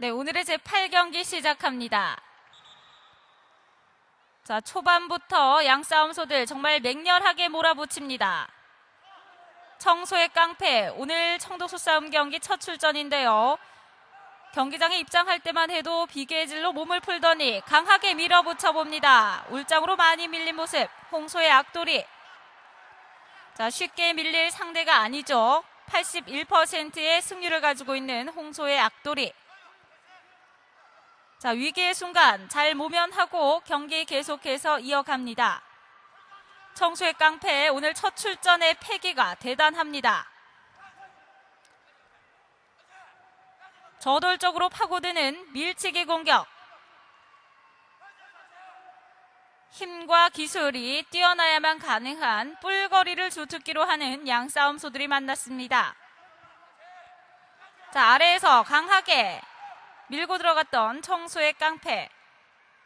네, 오늘의 제8경기 시작합니다. 자, 초반부터 양 싸움소들 정말 맹렬하게 몰아붙입니다. 청소의 깡패, 오늘 청도소 싸움 경기 첫 출전인데요. 경기장에 입장할 때만 해도 비계질로 몸을 풀더니 강하게 밀어붙여 봅니다. 울장으로 많이 밀린 모습, 홍소의 악돌이. 자, 쉽게 밀릴 상대가 아니죠. 81%의 승률을 가지고 있는 홍소의 악돌이. 자, 위기의 순간 잘 모면하고 경기 계속해서 이어갑니다. 청소의 깡패 오늘 첫 출전의 패기가 대단합니다. 저돌적으로 파고드는 밀치기 공격. 힘과 기술이 뛰어나야만 가능한 뿔거리를 주특기로 하는 양싸움소들이 만났습니다. 자, 아래에서 강하게 밀고 들어갔던 청소의 깡패.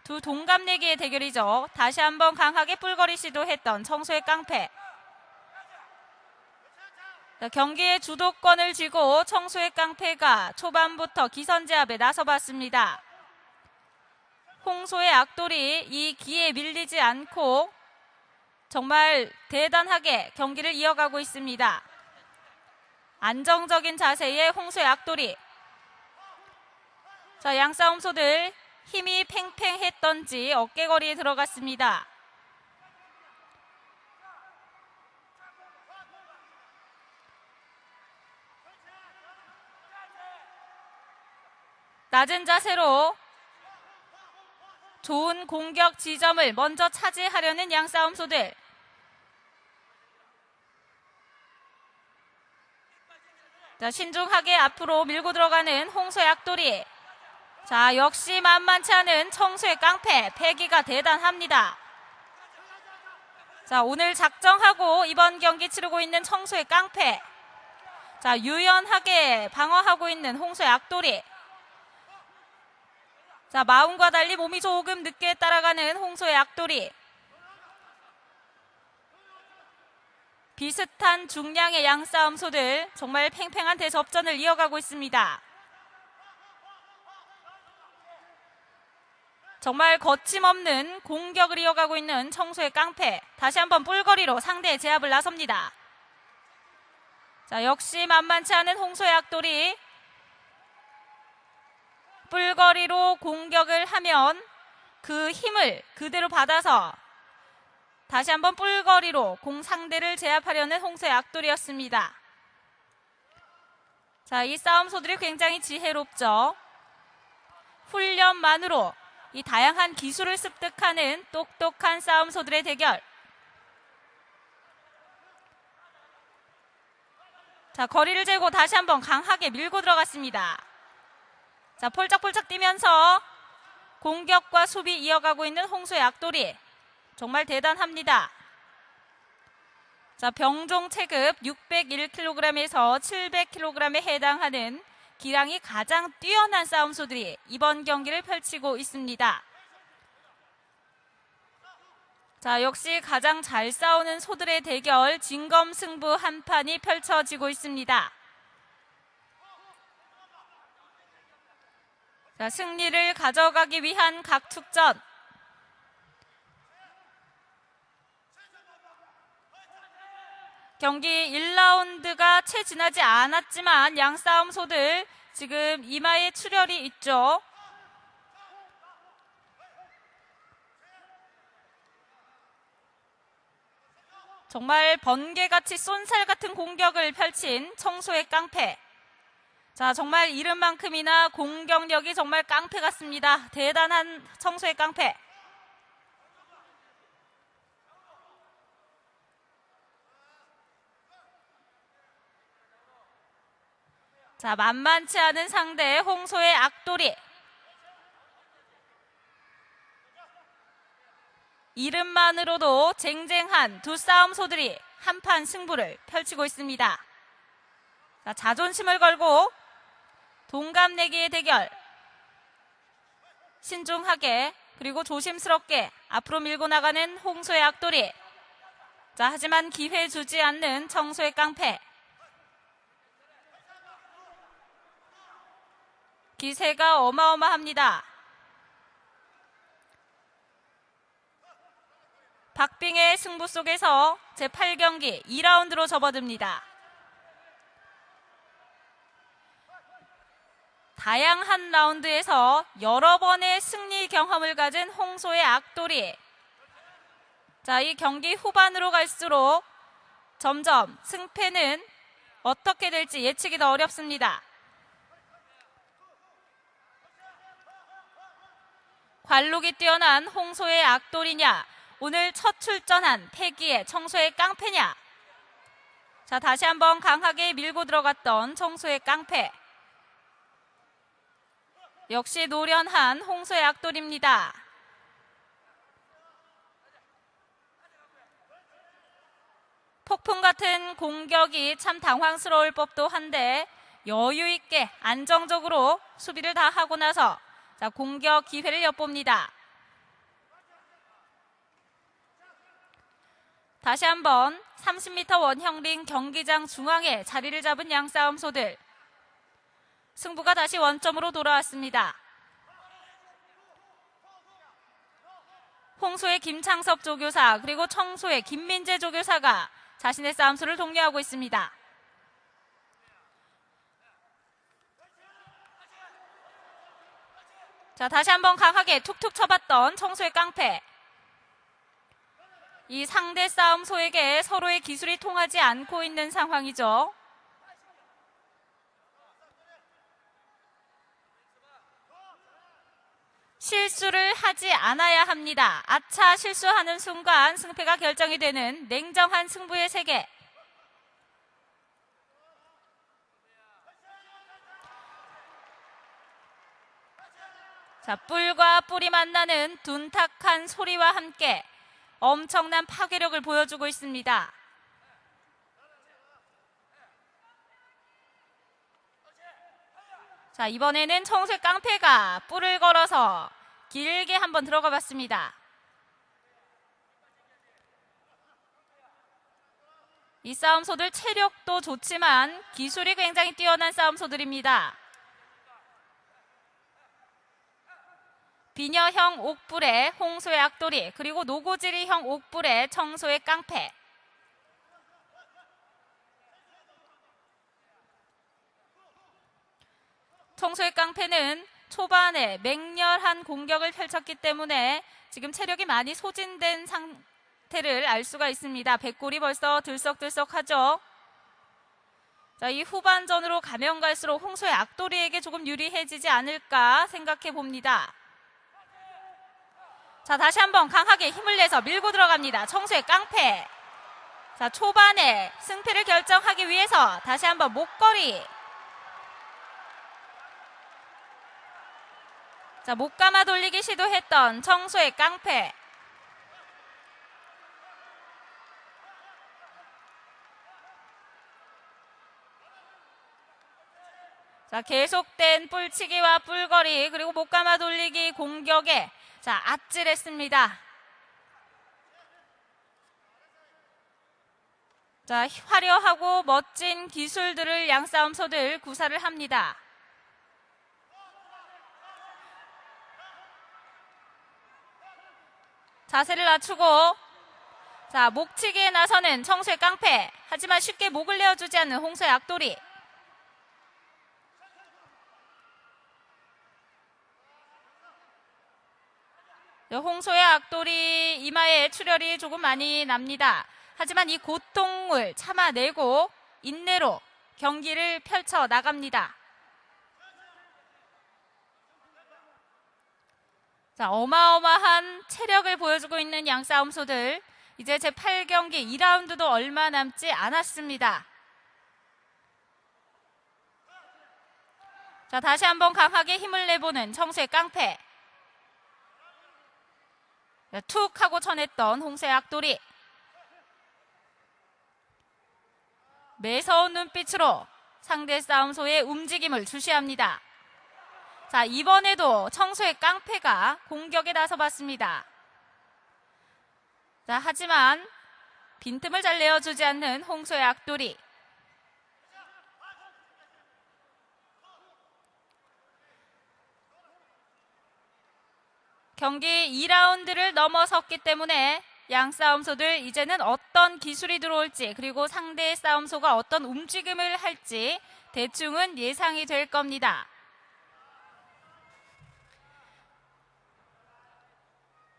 두 동갑내기의 대결이죠. 다시 한번 강하게 뿔거리 시도했던 청소의 깡패. 자, 경기의 주도권을 쥐고 청소의 깡패가 초반부터 기선제압에 나서봤습니다. 홍소의 악돌이 이 기에 밀리지 않고 정말 대단하게 경기를 이어가고 있습니다. 안정적인 자세의 홍소의 악돌이 자, 양싸움소들 힘이 팽팽했던지 어깨거리에 들어갔습니다. 낮은 자세로 좋은 공격 지점을 먼저 차지하려는 양싸움소들. 자, 신중하게 앞으로 밀고 들어가는 홍소의 악돌이. 자, 역시 만만치 않은 청소의 깡패, 패기가 대단합니다. 자, 오늘 작정하고 이번 경기 치르고 있는 청소의 깡패. 자, 유연하게 방어하고 있는 홍소의 악돌이. 자, 마음과 달리 몸이 조금 늦게 따라가는 홍소의 악돌이. 비슷한 중량의 양싸움소들 정말 팽팽한 대접전을 이어가고 있습니다. 정말 거침없는 공격을 이어가고 있는 청소의 깡패. 다시 한번 뿔거리로 상대의 제압을 나섭니다. 자, 역시 만만치 않은 홍소의 악돌이 뿔거리로 공격을 하면 그 힘을 그대로 받아서 다시 한번 뿔거리로 공 상대를 제압하려는 홍소의 악돌이었습니다. 자, 이 싸움소들이 굉장히 지혜롭죠. 훈련만으로 이 다양한 기술을 습득하는 똑똑한 싸움소들의 대결. 자, 거리를 재고 다시 한번 강하게 밀고 들어갔습니다. 자, 폴짝폴짝 뛰면서 공격과 수비 이어가고 있는 홍수의 악돌이 정말 대단합니다. 자, 병종 체급 601kg에서 700kg에 해당하는 기량이 가장 뛰어난 싸움소들이 이번 경기를 펼치고 있습니다. 자, 역시 가장 잘 싸우는 소들의 대결 진검 승부 한 판이 펼쳐지고 있습니다. 자, 승리를 가져가기 위한 각 축전. 경기 1라운드가 채 지나지 않았지만 양 싸움소들 지금 이마에 출혈이 있죠. 정말 번개같이 쏜살 같은 공격을 펼친 청소의 깡패. 자, 정말 이름만큼이나 공격력이 정말 깡패 같습니다. 대단한 청소의 깡패. 자, 만만치 않은 상대 홍소의 악돌이. 이름만으로도 쟁쟁한 두 싸움소들이 한판 승부를 펼치고 있습니다. 자, 자존심을 걸고 동갑내기의 대결. 신중하게 그리고 조심스럽게 앞으로 밀고 나가는 홍소의 악돌이. 자, 하지만 기회 주지 않는 청소의 깡패. 기세가 어마어마합니다. 박빙의 승부 속에서 제8경기 2라운드로 접어듭니다. 다양한 라운드에서 여러 번의 승리 경험을 가진 홍소의 악돌이 자, 이 경기 후반으로 갈수록 점점 승패는 어떻게 될지 예측이 더 어렵습니다. 관록이 뛰어난 홍소의 악돌이냐, 오늘 첫 출전한 패기의 청소의 깡패냐. 자, 다시 한번 강하게 밀고 들어갔던 청소의 깡패. 역시 노련한 홍소의 악돌입니다. 폭풍 같은 공격이 참 당황스러울 법도 한데 여유 있게 안정적으로 수비를 다 하고 나서 자, 공격 기회를 엿봅니다. 다시 한번 30m 원형링 경기장 중앙에 자리를 잡은 양싸움소들. 승부가 다시 원점으로 돌아왔습니다. 홍소의 김창섭 조교사 그리고 청소의 김민재 조교사가 자신의 싸움수를 독려하고 있습니다. 자, 다시 한번 강하게 툭툭 쳐봤던 청소의 깡패. 이 상대 싸움 소에게 서로의 기술이 통하지 않고 있는 상황이죠. 실수를 하지 않아야 합니다. 아차 실수하는 순간 승패가 결정이 되는 냉정한 승부의 세계. 자, 뿔과 뿔이 만나는 둔탁한 소리와 함께 엄청난 파괴력을 보여주고 있습니다. 자, 이번에는 청색 깡패가 뿔을 걸어서 길게 한번 들어가 봤습니다. 이 싸움소들 체력도 좋지만 기술이 굉장히 뛰어난 싸움소들입니다. 비녀형 옥불의 홍소의 악돌이 그리고 노고지리형 옥불의 청소의 깡패 청소의 깡패는 초반에 맹렬한 공격을 펼쳤기 때문에 지금 체력이 많이 소진된 상태를 알 수가 있습니다. 백골이 벌써 들썩들썩하죠. 자, 이 후반전으로 가면 갈수록 홍소의 악돌이에게 조금 유리해지지 않을까 생각해 봅니다. 자, 다시 한번 강하게 힘을 내서 밀고 들어갑니다. 청소의 깡패. 자, 초반에 승패를 결정하기 위해서 다시 한번 목걸이. 자, 목 감아 돌리기 시도했던 청소의 깡패. 자, 계속된 뿔치기와 뿔거리 그리고 목 감아 돌리기 공격에 자, 아찔했습니다. 자, 화려하고 멋진 기술들을 양싸움소들 구사를 합니다. 자세를 낮추고 자 목치기에 나서는 청소의 깡패 하지만 쉽게 목을 내어주지 않는 홍소의 악돌이 홍소의 악돌이 이마에 출혈이 조금 많이 납니다. 하지만 이 고통을 참아내고 인내로 경기를 펼쳐 나갑니다. 자, 어마어마한 체력을 보여주고 있는 양 싸움소들. 이제 제 8경기 2라운드도 얼마 남지 않았습니다. 자, 다시 한번 강하게 힘을 내보는 청수의 깡패. 툭 하고 쳐냈던 홍세 악돌이. 매서운 눈빛으로 상대 싸움소의 움직임을 주시합니다. 자, 이번에도 청소의 깡패가 공격에 나서봤습니다. 자, 하지만 빈틈을 잘 내어주지 않는 홍소의 악돌이. 경기 2라운드를 넘어섰기 때문에 양 싸움소들 이제는 어떤 기술이 들어올지 그리고 상대의 싸움소가 어떤 움직임을 할지 대충은 예상이 될 겁니다.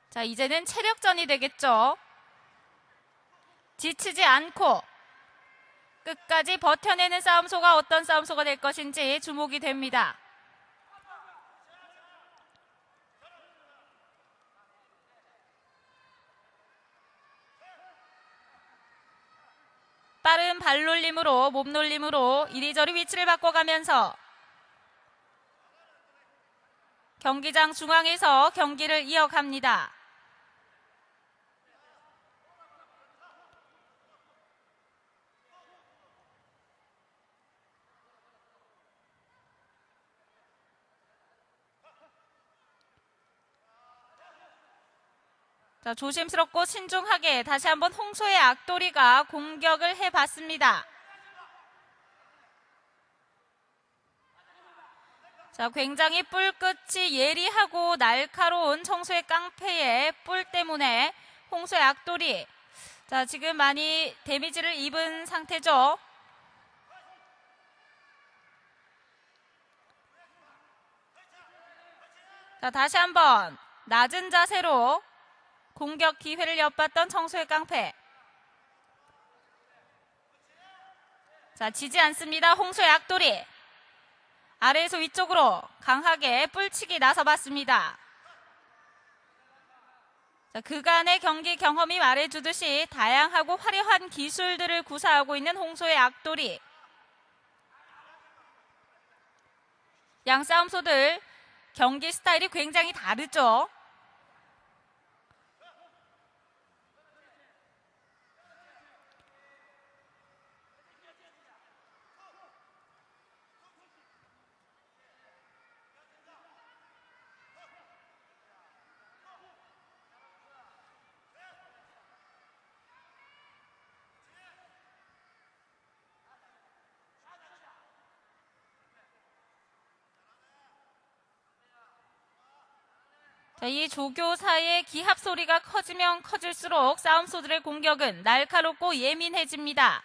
자, 이제는 체력전이 되겠죠. 지치지 않고 끝까지 버텨내는 싸움소가 어떤 싸움소가 될 것인지 주목이 됩니다. 빠른 발놀림으로 몸놀림으로 이리저리 위치를 바꿔가면서 경기장 중앙에서 경기를 이어갑니다. 자, 조심스럽고 신중하게 다시 한번 홍소의 악돌이가 공격을 해봤습니다. 자, 굉장히 뿔 끝이 예리하고 날카로운 청소의 깡패의 뿔 때문에 홍소의 악돌이 자, 지금 많이 데미지를 입은 상태죠. 자, 다시 한번 낮은 자세로 공격 기회를 엿봤던 청소의 깡패. 자, 지지 않습니다. 홍소의 악돌이. 아래에서 위쪽으로 강하게 뿔치기 나서봤습니다. 자, 그간의 경기 경험이 말해주듯이 다양하고 화려한 기술들을 구사하고 있는 홍소의 악돌이. 양 싸움소들 경기 스타일이 굉장히 다르죠. 자, 이 조교사의 기합 소리가 커지면 커질수록 싸움소들의 공격은 날카롭고 예민해집니다.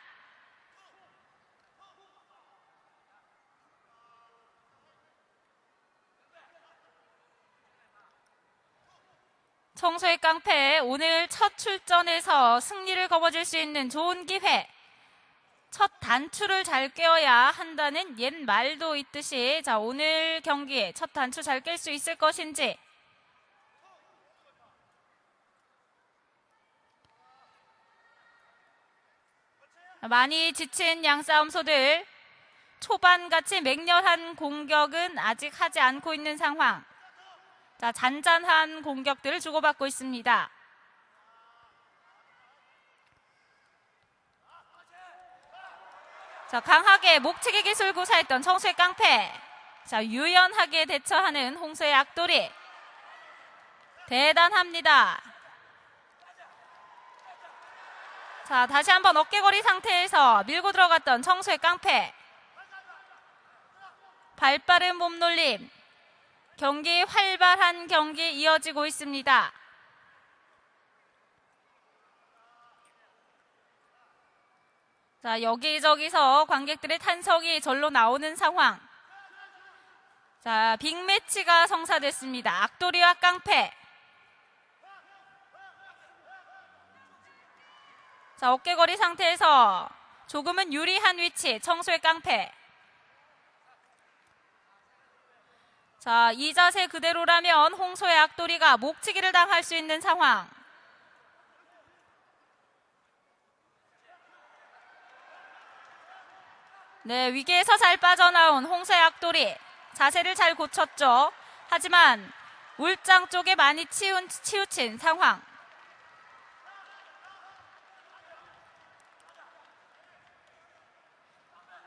청소의 깡패 오늘 첫 출전에서 승리를 거머쥘 수 있는 좋은 기회. 첫 단추를 잘 꿰어야 한다는 옛 말도 있듯이 자 오늘 경기에 첫 단추 잘 깰 수 있을 것인지 많이 지친 양싸움소들 초반같이 맹렬한 공격은 아직 하지 않고 있는 상황. 자, 잔잔한 공격들을 주고받고 있습니다. 자, 강하게 목치기 기술 구사했던 청수의 깡패. 자, 유연하게 대처하는 홍수의 악돌이. 대단합니다. 자, 다시 한번 어깨거리 상태에서 밀고 들어갔던 청수의 깡패. 발 빠른 몸놀림. 경기 활발한 경기 이어지고 있습니다. 자, 여기저기서 관객들의 탄성이 절로 나오는 상황. 자, 빅매치가 성사됐습니다. 악돌이와 깡패. 자, 어깨거리 상태에서 조금은 유리한 위치, 청소의 깡패. 자, 이 자세 그대로라면 홍소의 악돌이가 목치기를 당할 수 있는 상황. 네, 위기에서 잘 빠져나온 홍소의 악돌이 자세를 잘 고쳤죠. 하지만 울장 쪽에 많이 치운, 치우친 상황.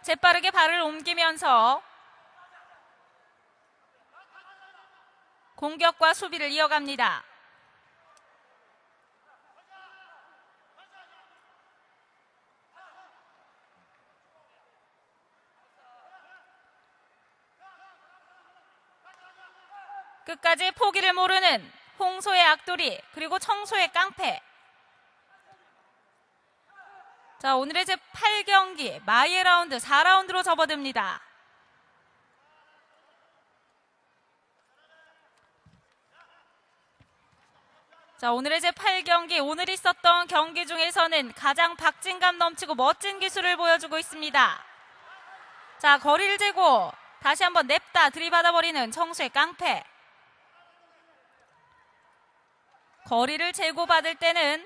재빠르게 발을 옮기면서 공격과 수비를 이어갑니다. 끝까지 포기를 모르는 홍소의 악돌이 그리고 청소의 깡패. 자, 오늘의 제 8경기 마이의 라운드 4라운드로 접어듭니다. 자, 오늘의 제 8경기 오늘 있었던 경기 중에서는 가장 박진감 넘치고 멋진 기술을 보여주고 있습니다. 자, 거리를 재고 다시 한번 냅다 들이받아버리는 청수의 깡패. 거리를 재고 받을 때는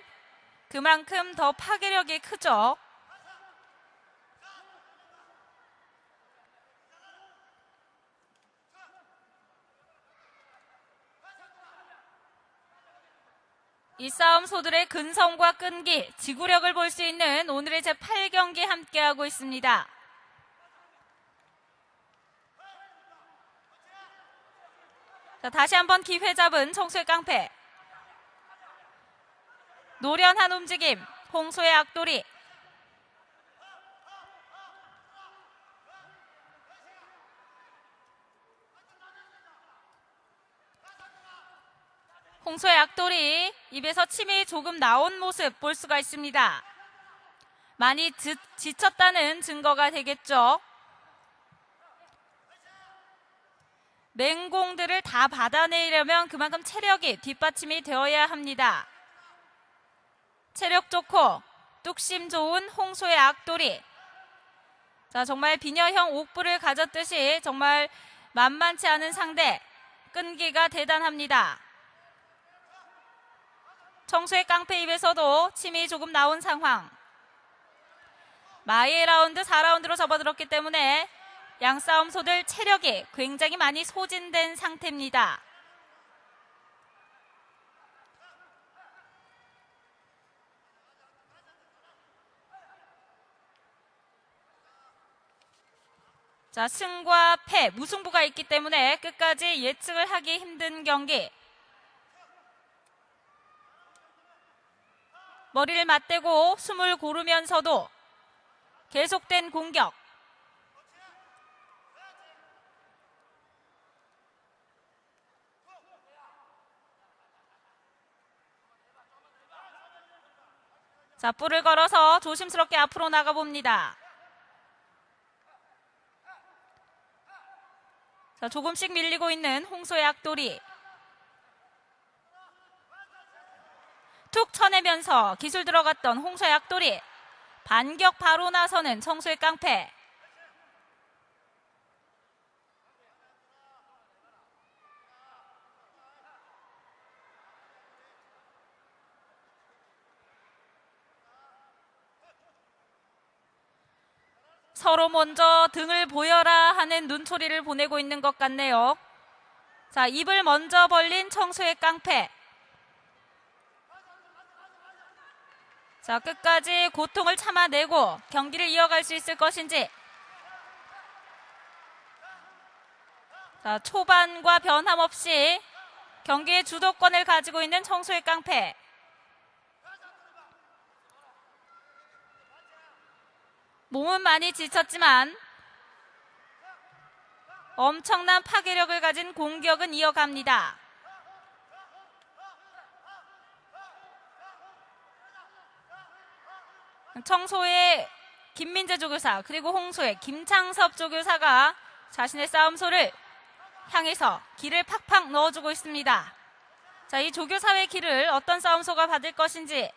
그만큼 더 파괴력이 크죠. 이 싸움 소들의 근성과 끈기, 지구력을 볼 수 있는 오늘의 제 8경기 함께하고 있습니다. 자, 다시 한번 기회 잡은 청수의 깡패. 노련한 움직임, 홍소의 악돌이. 홍소의 악돌이 입에서 침이 조금 나온 모습 볼 수가 있습니다. 많이 지, 지쳤다는 증거가 되겠죠. 맹공들을 다 받아내려면 그만큼 체력이 뒷받침이 되어야 합니다. 체력 좋고 뚝심 좋은 홍소의 악돌이. 자, 정말 비녀형 옥부를 가졌듯이 정말 만만치 않은 상대. 끈기가 대단합니다. 청소의 깡패 입에서도 침이 조금 나온 상황. 마이의 라운드 4라운드로 접어들었기 때문에 양싸움소들 체력이 굉장히 많이 소진된 상태입니다. 자, 승과 패, 무승부가 있기 때문에 끝까지 예측을 하기 힘든 경기. 머리를 맞대고 숨을 고르면서도 계속된 공격. 자, 뿔을 걸어서 조심스럽게 앞으로 나가봅니다. 자, 조금씩 밀리고 있는 홍소의 악돌이. 툭 쳐내면서 기술 들어갔던 홍소의 악돌이. 반격 바로 나서는 청소의 깡패. 서로 먼저 등을 보여라 하는 눈초리를 보내고 있는 것 같네요. 자, 입을 먼저 벌린 청소의 깡패. 자, 끝까지 고통을 참아내고 경기를 이어갈 수 있을 것인지. 자, 초반과 변함없이 경기의 주도권을 가지고 있는 청소의 깡패. 몸은 많이 지쳤지만 엄청난 파괴력을 가진 공격은 이어갑니다. 청소의 김민재 조교사 그리고 홍소의 김창섭 조교사가 자신의 싸움소를 향해서 길을 팍팍 넣어주고 있습니다. 자, 이 조교사의 길을 어떤 싸움소가 받을 것인지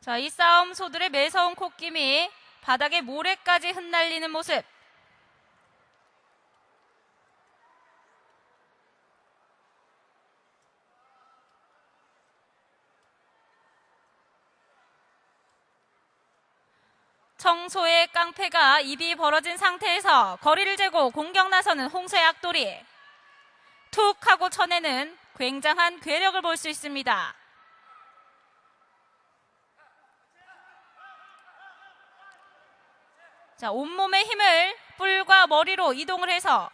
자, 이 싸움 소들의 매서운 콧김이 바닥에 모래까지 흩날리는 모습. 청소의 깡패가 입이 벌어진 상태에서 거리를 재고 공격 나서는 홍소의 악돌이 툭 하고 쳐내는 굉장한 괴력을 볼 수 있습니다. 자, 온몸의 힘을 뿔과 머리로 이동을 해서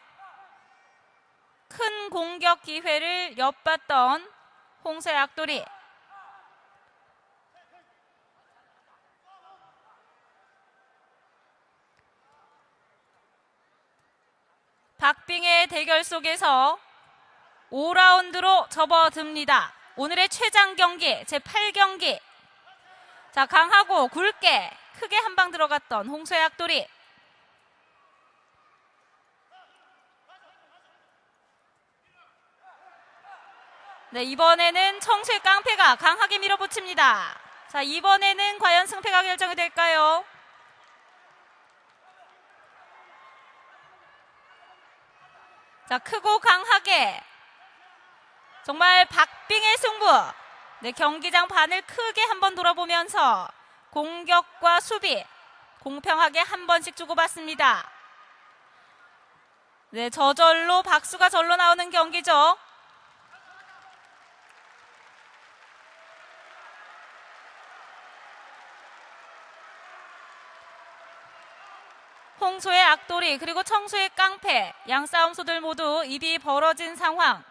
큰 공격 기회를 엿봤던 홍소의 악돌이 박빙의 대결 속에서 5라운드로 접어듭니다. 오늘의 최장 경기 제8경기. 자, 강하고 굵게 크게 한 방 들어갔던 홍수의 악돌이 네, 이번에는 청수의 깡패가 강하게 밀어붙입니다. 자, 이번에는 과연 승패가 결정이 될까요? 자, 크고 강하게 정말 박빙의 승부. 네, 경기장 반을 크게 한번 돌아보면서 공격과 수비 공평하게 한 번씩 주고받습니다. 네, 저절로 박수가 절로 나오는 경기죠. 홍소의 악돌이 그리고 청소의 깡패 양 싸움소들 모두 입이 벌어진 상황.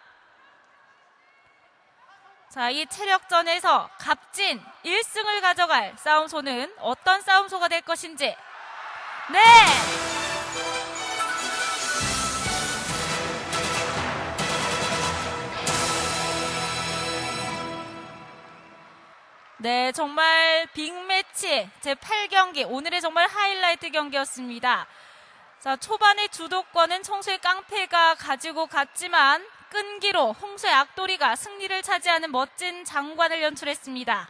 자, 이 체력전에서 값진 1승을 가져갈 싸움소는 어떤 싸움소가 될 것인지. 네! 네, 정말 빅매치 제8경기 오늘의 정말 하이라이트 경기였습니다. 자, 초반의 주도권은 청소의 깡패가 가지고 갔지만 끈기로 홍수의 악돌이가 승리를 차지하는 멋진 장관을 연출했습니다.